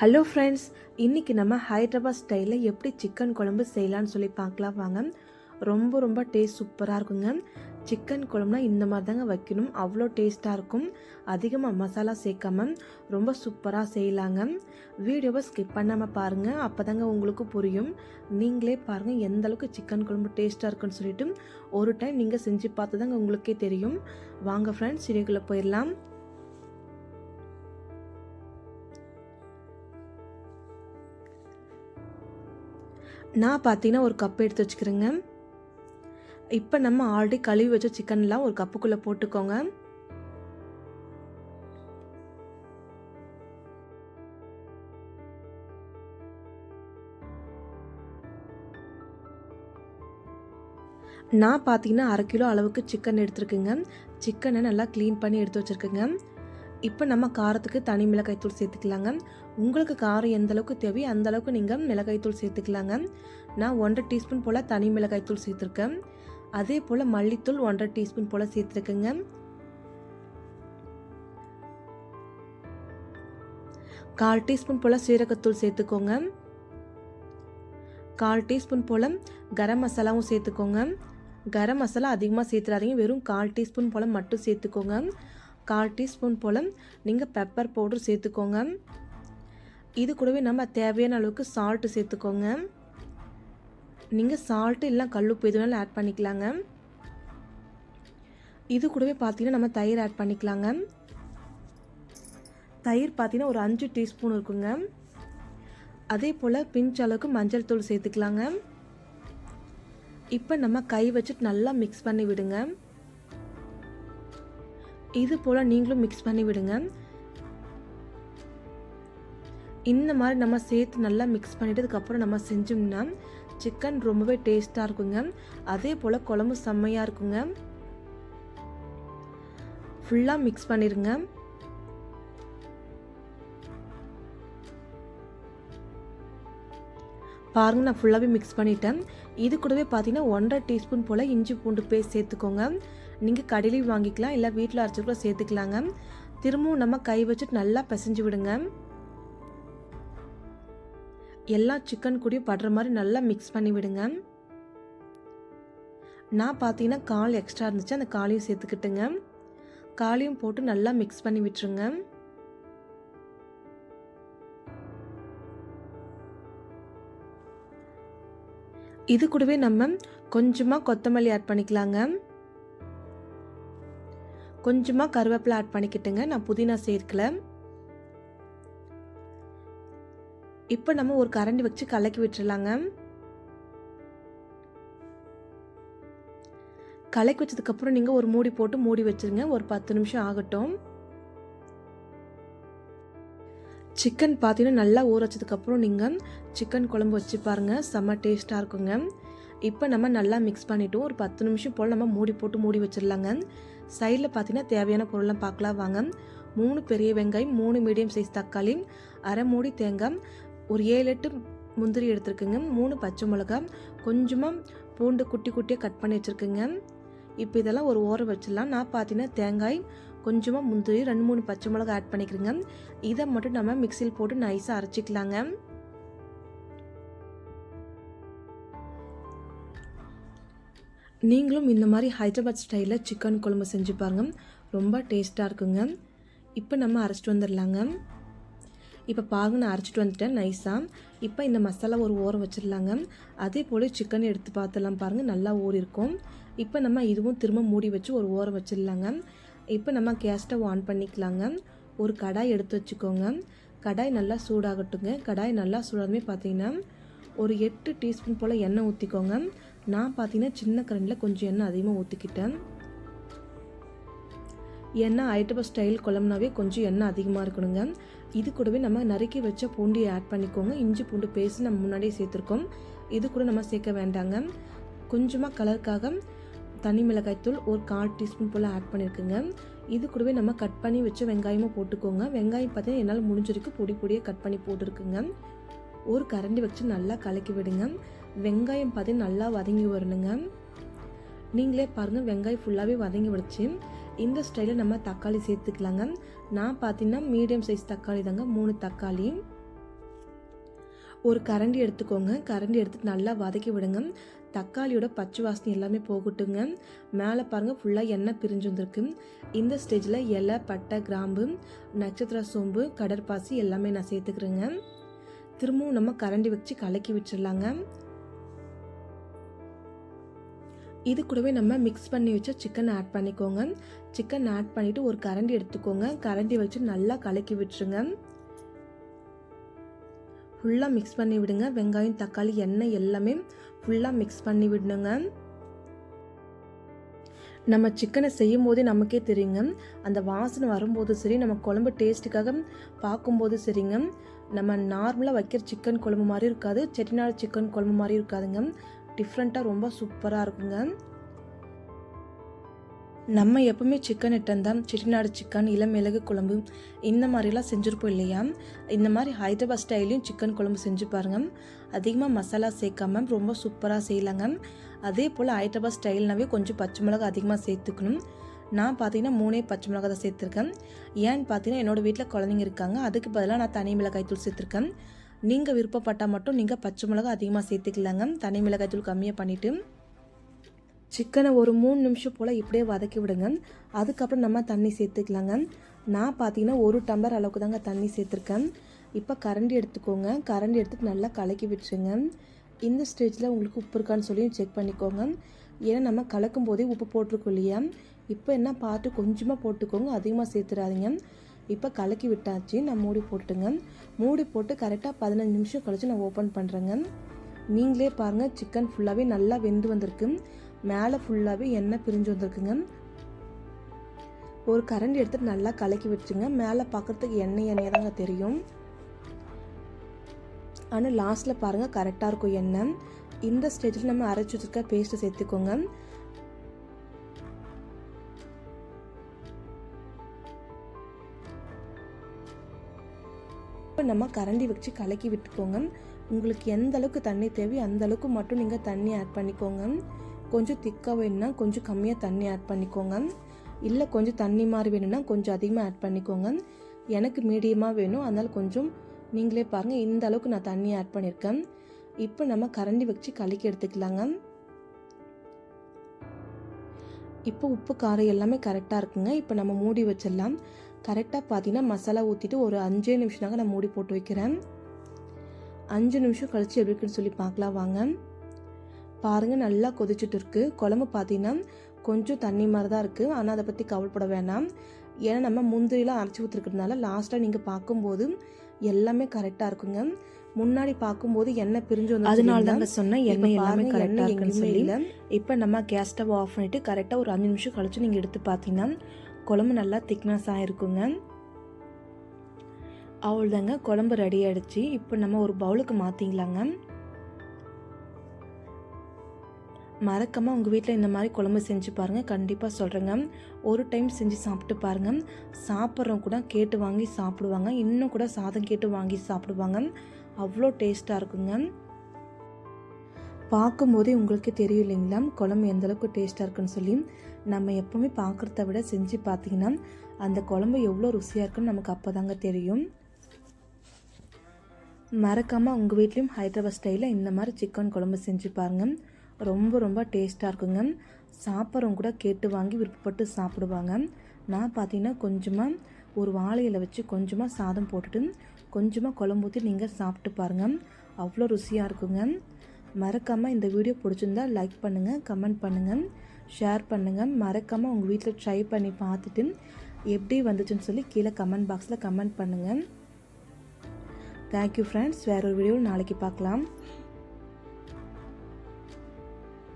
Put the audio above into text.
Hello friends இன்றைக்கி நம்ம ஹைதராபாத் ஸ்டைலில் எப்படி சிக்கன் குழம்பு செய்யலான்னு சொல்லி பார்க்கலாம். வாங்க. ரொம்ப ரொம்ப டேஸ்ட் சூப்பராக இருக்குங்க. சிக்கன் குழம்புனா இந்த மாதிரி தாங்க வைக்கணும். அவ்வளோ டேஸ்ட்டாக இருக்கும். அதிகமாக மசாலா சேர்க்காம ரொம்ப சூப்பராக செய்யலாங்க. வீடியோவை ஸ்கிப் பண்ணாமல் பாருங்கள் அப்போ தாங்க உங்களுக்கு புரியும். நீங்களே பாருங்கள் எந்த அளவுக்கு சிக்கன் குழம்பு டேஸ்ட்டாக இருக்குன்னு சொல்லிட்டு. ஒரு டைம் நீங்கள் செஞ்சு பார்த்து தாங்க உங்களுக்கே தெரியும். வாங்க ஃப்ரெண்ட்ஸ் வீடியோக்குள்ளே போயிடலாம். நான் பார்த்தீங்கன்னா ஒரு கப் எடுத்து வச்சுக்கிறேங்க. இப்போ நம்ம ஆல்ரெடி கழுவி வச்ச சிக்கன்லாம் ஒரு கப்புக்குள்ளே போட்டுக்கோங்க. நான் பார்த்தீங்கன்னா அரை கிலோ அளவுக்கு சிக்கன் எடுத்துருக்குங்க. சிக்கனை நல்லா க்ளீன் பண்ணி எடுத்து வச்சுருக்குங்க. இப்போ நம்ம காரத்துக்கு தனி மிளகாய்த்தூள் சேர்த்துக்கலாங்க. உங்களுக்கு காரம் எந்த அளவுக்கு தேவையோ அந்த அளவுக்கு நீங்கள் மிளகாய்த்தூள் சேர்த்துக்கலாங்க. நான் ஒன்றரை டீஸ்பூன் போல் தனி மிளகாய்த்தூள் சேர்த்துருக்கேன். அதே போல் மல்லித்தூள் ஒன்றரை டீஸ்பூன் போல் சேர்த்துருக்கேங்க. கால் டீஸ்பூன் போல் சீரகத்தூள் சேர்த்துக்கோங்க. கால் டீஸ்பூன் போல் கரம் மசாலாவும் சேர்த்துக்கோங்க. கரம் மசாலா அதிகமாக சேர்த்துறாதீங்க. வெறும் கால் டீஸ்பூன் போல் மட்டும் சேர்த்துக்கோங்க. கால் டீஸ்பூன் போல் நீங்கள் பெப்பர் பவுடர் சேர்த்துக்கோங்க. இது கூடவே நம்ம தேவையான அளவுக்கு சால்ட்டு சேர்த்துக்கோங்க. நீங்கள் சால்ட்டு இல்லை கல்லுப்பு வேணாலும் ஆட் பண்ணிக்கலாங்க. இது கூடவே பார்த்தீங்கன்னா நம்ம தயிர் ஆட் பண்ணிக்கலாங்க. தயிர் பார்த்தீங்கன்னா ஒரு அஞ்சு டீஸ்பூன் இருக்குங்க. அதே போல் பிஞ்ச் அளவுக்கு மஞ்சள் தூள் சேர்த்துக்கலாங்க. இப்போ நம்ம கை வச்சுட்டு நல்லா மிக்ஸ் பண்ணி விடுங்க. இது போல் நீங்களும் மிக்ஸ் பண்ணி விடுங்க. இந்த மாதிரி நம்ம சேர்த்து நல்லா மிக்ஸ் பண்ணிட்டதுக்கப்புறம் நம்ம செஞ்சோம்னா சிக்கன் ரொம்பவே டேஸ்ட்டாக இருக்குங்க. அதே போல் குழம்பு செம்மையாக இருக்குங்க. ஃபுல்லாக மிக்ஸ் பண்ணிடுங்க பாருங்கள் நான் ஃபுல்லாகவே மிக்ஸ் பண்ணிட்டேன். இது கூடவே பார்த்தீங்கன்னா ஒன்றரை டீஸ்பூன் போல் இஞ்சி பூண்டு பேஸ்ட் சேர்த்துக்கோங்க. நீங்கள் கடையிலையும் வாங்கிக்கலாம் இல்லை வீட்டில் அரைச்சி கூட சேர்த்துக்கலாங்க. திரும்பவும் நம்ம கை வச்சுட்டு நல்லா பிசைஞ்சு விடுங்க. எல்லா சிக்கன் கூடயும் படுற மாதிரி நல்லா மிக்ஸ் பண்ணி விடுங்க. நான் பார்த்தீங்கன்னா கால் எக்ஸ்ட்ரா இருந்துச்சு அந்த காலையும் சேர்த்துக்கிட்டுங்க. காலையும் போட்டு நல்லா மிக்ஸ் பண்ணி விட்டுருங்க. இது கூடவே நம்ம கொஞ்சமாக கொத்தமல்லி ஆட் பண்ணிக்கலாங்க. கொஞ்சமாக கருவேப்பிலை ஆட் பண்ணிக்கிட்டுங்க. நான் புதினா சேர்க்கல. இப்போ நம்ம ஒரு கரண்டி வச்சு கலக்கி விட்டுறலாங்க. கலக்கி வச்சதுக்கப்புறம் நீங்கள் ஒரு மூடி போட்டு மூடி வச்சுருங்க. ஒரு பத்து நிமிஷம் ஆகட்டும். சிக்கன் பார்த்தீங்கன்னா நல்லா ஊற வச்சதுக்கப்புறம் நீங்கள் சிக்கன் குழம்பு வச்சு பாருங்கள் செம்ம டேஸ்ட்டாக இருக்குங்க. இப்போ நம்ம நல்லா மிக்ஸ் பண்ணிவிட்டோம் ஒரு பத்து நிமிஷம் போல் நம்ம மூடி போட்டு மூடி வச்சிடலாங்க சைடில் பார்த்தீங்கன்னா தேவையான பொருள்லாம் பார்க்கலாம் வாங்க. மூணு பெரிய வெங்காயம் மூணு மீடியம் சைஸ் தக்காளி அரை மூடி தேங்காய் ஒரு ஏழு எட்டு முந்திரி எடுத்துருக்குங்க. மூணு பச்சை மிளகா கொஞ்சமாக பூண்டு குட்டி குட்டியாக கட் பண்ணி வச்சுருக்குங்க. இப்போ இதெல்லாம் ஒரு ஓரம் வச்சிடலாம். நான் பார்த்தீங்கன்னா தேங்காய் கொஞ்சமாக முந்திரி ரெண்டு மூணு பச்சை மிளகா ஆட் பண்ணிக்கிறேங்க. இதை மட்டும் நம்ம மிக்சியில் போட்டு நைஸாக அரைச்சிக்கலாங்க. நீங்களும் இந்த மாதிரி ஹைதராபாத் ஸ்டைலில் சிக்கன் குழம்பு செஞ்சு பாருங்கள் ரொம்ப டேஸ்ட்டாக இருக்குங்க. இப்போ நம்ம அரைச்சிட்டு வந்துடலாங்க. இப்போ பாகு நான் அரைச்சிட்டு வந்துட்டேன் நைஸாக இப்போ இந்த மசாலா ஒரு ஓரம் வச்சிடலாங்க. அதே போல் சிக்கன் எடுத்து பார்த்துலாம் பாருங்கள் நல்லா ஊறிருக்கும் இப்போ நம்ம இதுவும் திரும்ப மூடி வச்சு ஒரு ஓரம் வச்சிடலாங்க. இப்போ நம்ம கேஸ் ஸ்டவ் ஆன் பண்ணிக்கலாங்க. ஒரு கடாய் எடுத்து வச்சுக்கோங்க. கடாய் நல்லா சூடாகட்டுங்க. கடாய் நல்லா சூடாதுமே பார்த்தீங்கன்னா ஒரு எட்டு டீஸ்பூன் போல் எண்ணெய் ஊற்றிக்கோங்க நான் பார்த்தீங்கன்னா சின்ன கரண்டில் கொஞ்சம் எண்ணெய் அதிகமாக ஊற்றிக்கிட்டேன் எண்ணெய் ஐட்டப ஸ்டைல் குழம்புனாவே கொஞ்சம் எண்ணெய் அதிகமாக இருக்கணுங்க. இது கூடவே நம்ம நறுக்கி வச்ச பூண்டியை ஆட் பண்ணிக்கோங்க. இஞ்சி பூண்டு பேஸ்ட் நம்ம முன்னாடியே சேர்த்துருக்கோம். இது கூட நம்ம சேர்க்க வேண்டாங்க. கொஞ்சமாக கலருக்காக தனி மிளகாய்த்தூள் ஒரு கால் டீஸ்பூன் போல் ஆட் பண்ணியிருக்குங்க இது கூடவே நம்ம கட் பண்ணி வச்ச வெங்காயமும் போட்டுக்கோங்க. வெங்காயம் பார்த்தீங்கன்னா என்னால் முடிஞ்சிருக்கு பொடி பொடியாக கட் பண்ணி போட்டிருக்குங்க. ஒரு கரண்டி வச்சு நல்லா கலக்கி விடுங்க. வெங்காயம் பார்த்து நல்லா வதங்கி வரணுங்க. நீங்களே பாருங்கள் வெங்காயம் ஃபுல்லாகவே வதங்கி விடுச்சு இந்த ஸ்டைலில் நம்ம தக்காளி சேர்த்துக்கலாங்க. நான் பார்த்தீங்கன்னா மீடியம் சைஸ் தக்காளி தாங்க மூணு தக்காளி. ஒரு கரண்டி எடுத்துக்கோங்க. கரண்டி எடுத்துட்டு நல்லா வதக்கி விடுங்க. தக்காளியோட பச்சை வாசனை எல்லாமே போகட்டுங்க. மேலே பாருங்கள் ஃபுல்லாக எண்ணெய் பிரிஞ்சு வந்திருக்கு. இந்த ஸ்டேஜில் இலை பட்டை கிராம்பு நட்சத்திர சோம்பு கடற்பாசி எல்லாமே நான் சேர்த்துக்கிறேங்க. திரும்பவும் நம்ம கரண்டி வச்சு கலக்கி விட்டுறலாங்க இது கூடவே நம்ம மிக்ஸ் பண்ணி வச்ச சிக்கன் ஆட் பண்ணிக்கோங்க. சிக்கன் ஆட் பண்ணிவிட்டு ஒரு கரண்டி எடுத்துக்கோங்க. கரண்டி வச்சு நல்லா கலக்கி விட்டுருங்க. ஃபுல்லாக மிக்ஸ் பண்ணி விடுங்க. வெங்காயம் தக்காளி எண்ணெய் எல்லாமே ஃபுல்லாக மிக்ஸ் பண்ணி விடணுங்க. நம்ம சிக்கனை செய்யும் போதே நமக்கே தெரியுங்க. அந்த வாசனை வரும்போது சரி நம்ம குழம்பு டேஸ்ட்டுக்காக பார்க்கும்போது சரிங்க. நம்ம நார்மலாக வைக்கிற சிக்கன் குழம்பு மாதிரி இருக்காது. செட்டிநாடு சிக்கன் குழம்பு மாதிரி இருக்காதுங்க. டிஃப்ரெண்ட்டாக ரொம்ப சூப்பராக இருக்குங்க. நம்ம எப்பவுமே சிக்கன் இட்டம் செட்டிநாடு சிக்கன் இளம் மிளகு குழம்பு இந்த மாதிரிலாம் செஞ்சுருப்போம் இல்லையா? இந்த மாதிரி ஹைதராபாத் ஸ்டைலையும் சிக்கன் குழம்பு செஞ்சு பாருங்கள் அதிகமாக மசாலா சேர்க்காம ரொம்ப சூப்பராக செய்யலாங்க. அதே போல் ஹைதராபாத் ஸ்டைல்னாவே கொஞ்சம் பச்சை மிளகா அதிகமாக சேர்த்துக்கணும். நான் பார்த்தீங்கன்னா மூணே பச்சை மிளகா தான் சேர்த்துருக்கேன். ஏன்னு பார்த்தீங்கன்னா என்னோடய வீட்டில் குழந்தைங்க இருக்காங்க. அதுக்கு பதிலாக நான் தனி மிளகாய் தூள் சேர்த்துருக்கேன். நீங்கள் விருப்பப்பட்டால் மட்டும் நீங்கள் பச்சை மிளகா அதிகமாக சேர்த்துக்கலாங்க. தனி மிளகாய்த்தூள் கம்மியாக பண்ணிவிட்டு சிக்கனை ஒரு மூணு நிமிஷம் போல் இப்படியே வதக்கி விடுங்க. அதுக்கப்புறம் நம்ம தண்ணி சேர்த்துக்கலாங்க. நான் பார்த்தீங்கன்னா ஒரு டம்ளர் அளவுக்கு தாங்க தண்ணி சேர்த்துருக்கேன். இப்போ கரண்டி எடுத்துக்கோங்க. கரண்டி எடுத்துட்டு நல்லா கலக்கி விட்டுருங்க. இந்த ஸ்டேஜில் உங்களுக்கு உப்பு இருக்கான்னு சொல்லி செக் பண்ணிக்கோங்க. ஏன்னா நம்ம கலக்கும் போதே உப்பு போட்டிருக்கோம் இல்லையா? இப்போ என்ன பார்த்து கொஞ்சமாக போட்டுக்கோங்க. அதிகமாக சேர்த்துடாதீங்க இப்போ கலக்கி விட்டாச்சு. நான் மூடி போட்டுங்க மூடி போட்டு கரெக்டாக பதினஞ்சு நிமிஷம் கழித்து நான் ஓப்பன் பண்ணுறேங்க நீங்களே பாருங்கள் சிக்கன் ஃபுல்லாகவே நல்லா வெந்து வந்திருக்கு. மேலே ஃபுல்லாகவே எண்ணெய் பிரிஞ்சு வந்திருக்குங்க. ஒரு கரண்டி எடுத்துட்டு நல்லா கலக்கி வச்சுங்க. மேலே பார்க்குறதுக்கு எண்ணெய் எண்ணெய் தாங்க தெரியும். ஆனால் லாஸ்ட்டில் பாருங்கள் கரெக்டாக இருக்கும் எண்ணெய். இந்த ஸ்டேஜில் நம்ம அரைச்சி வச்சுருக்க பேஸ்ட்டை சேர்த்துக்கோங்க. நம்ம கரண்டி வச்சு கலக்கி விட்டுக்கோங்க. உங்களுக்கு எந்த அளவுக்கு தண்ணி தேவையோ அந்த அளவுக்கு மட்டும் நீங்கள் தண்ணி ஆட் பண்ணிக்கோங்க. கொஞ்சம் திக்காக வேணும்னா கொஞ்சம் கம்மியாக தண்ணி ஆட் பண்ணிக்கோங்க. இல்லை கொஞ்சம் தண்ணி மாதிரி வேணும்னா கொஞ்சம் அதிகமாக ஆட் பண்ணிக்கோங்க. எனக்கு மீடியமாக வேணும். அதனால் கொஞ்சம் நீங்களே பாருங்கள் இந்த அளவுக்கு நான் தண்ணி ஆட் பண்ணியிருக்கேன் இப்போ நம்ம கரண்டி வச்சு கலக்கி எடுத்துக்கலாங்க. இப்போ உப்பு காரம் எல்லாமே கரெக்டாக இருக்குங்க. இப்போ நம்ம மூடி வச்சிடலாம். கரெக்டாக பார்த்தீங்கன்னா மசாலா ஊற்றிட்டு ஒரு அஞ்சே நிமிஷம் தாங்க நான் மூடி போட்டு வைக்கிறேன். அஞ்சு நிமிஷம் கழிச்சு எப்படி இருக்குன்னு சொல்லி பார்க்கலாம் வாங்க. பாருங்கள் நல்லா கொதிச்சுட்டு இருக்கு. குழம்பு பார்த்தீங்கன்னா கொஞ்சம் தண்ணி மாதிரி தான் இருக்குது ஆனால் அதை பற்றி கவலைப்பட வேணாம். ஏன்னா நம்ம முந்திரிலாம் அரைச்சி ஊற்றுருக்கிறதுனால லாஸ்ட்டாக நீங்கள் பார்க்கும்போது எல்லாமே கரெக்டாக இருக்குங்க. முன்னாடி பார்க்கும்போது எண்ணெய் பிரிஞ்சு வந்து அதனால தாங்க சொன்னேன் எண்ணெய் எல்லாமே கரெக்டாக இருக்குன்னு சொல்லி. இப்போ நம்ம கேஸ் ஸ்டவ் ஆஃப் பண்ணிட்டு கரெக்டாக ஒரு அஞ்சு நிமிஷம் கழிச்சு நீங்கள் எடுத்து பார்த்தீங்கன்னா குழம்பு நல்லா திக்னஸ் ஆகிருக்குங்க அவ்வளோதாங்க குழம்பு ரெடி ஆகிடுச்சு இப்போ நம்ம ஒரு பவுலுக்கு மாற்றிங்களாங்க மறக்காமல் உங்கள் வீட்டில் இந்த மாதிரி குழம்பு செஞ்சு பாருங்கள் கண்டிப்பாக சொல்கிறேங்க ஒரு டைம் செஞ்சு சாப்பிட்டு பாருங்கள் சாப்பிட்றவங்க கூட கேட்டு வாங்கி சாப்பிடுவாங்க. இன்னும் கூட சாதம் கேட்டு வாங்கி சாப்பிடுவாங்க. அவ்வளோ டேஸ்ட்டாக இருக்குங்க. பார்க்கும்போதே உங்களுக்கு தெரியும் இல்லைங்களா? குழம்பு எந்தளவுக்கு டேஸ்ட்டாக இருக்குன்னு சொல்லி. நம்ம எப்போவுமே பார்க்குறத விட செஞ்சு பார்த்தீங்கன்னா அந்த குழம்பு எவ்வளோ ருசியாக இருக்குன்னு நமக்கு அப்போ தாங்க தெரியும். மறக்காமல் உங்கள் வீட்லேயும் ஹைதராபாத் ஸ்டைலில் இந்த மாதிரி சிக்கன் குழம்பு செஞ்சு பாருங்கள் ரொம்ப ரொம்ப டேஸ்ட்டாக இருக்குங்க. சாப்பிட்றவங்க கூட கேட்டு வாங்கி விருப்பப்பட்டு சாப்பிடுவாங்க. நான் பார்த்தீங்கன்னா கொஞ்சமாக ஒரு வாழையில் வச்சு கொஞ்சமாக சாதம் போட்டுட்டு கொஞ்சமாக குழம்பு ஊற்றி நீங்கள் சாப்பிட்டு பாருங்கள் அவ்வளோ ருசியாக இருக்குங்க. மறக்காமல் இந்த வீடியோ பிடிச்சிருந்தா லைக் பண்ணுங்கள் கமெண்ட் பண்ணுங்கள் ஷேர் பண்ணுங்கள் மறக்காமல் உங்கள் வீட்டில் ட்ரை பண்ணி பார்த்துட்டு எப்படி வந்துச்சுன்னு சொல்லி கீழே கமெண்ட் பாக்ஸில் கமெண்ட் பண்ணுங்கள் தேங்க்யூ ஃப்ரெண்ட்ஸ் வேற ஒரு வீடியோ நாளைக்கு பார்க்கலாம்.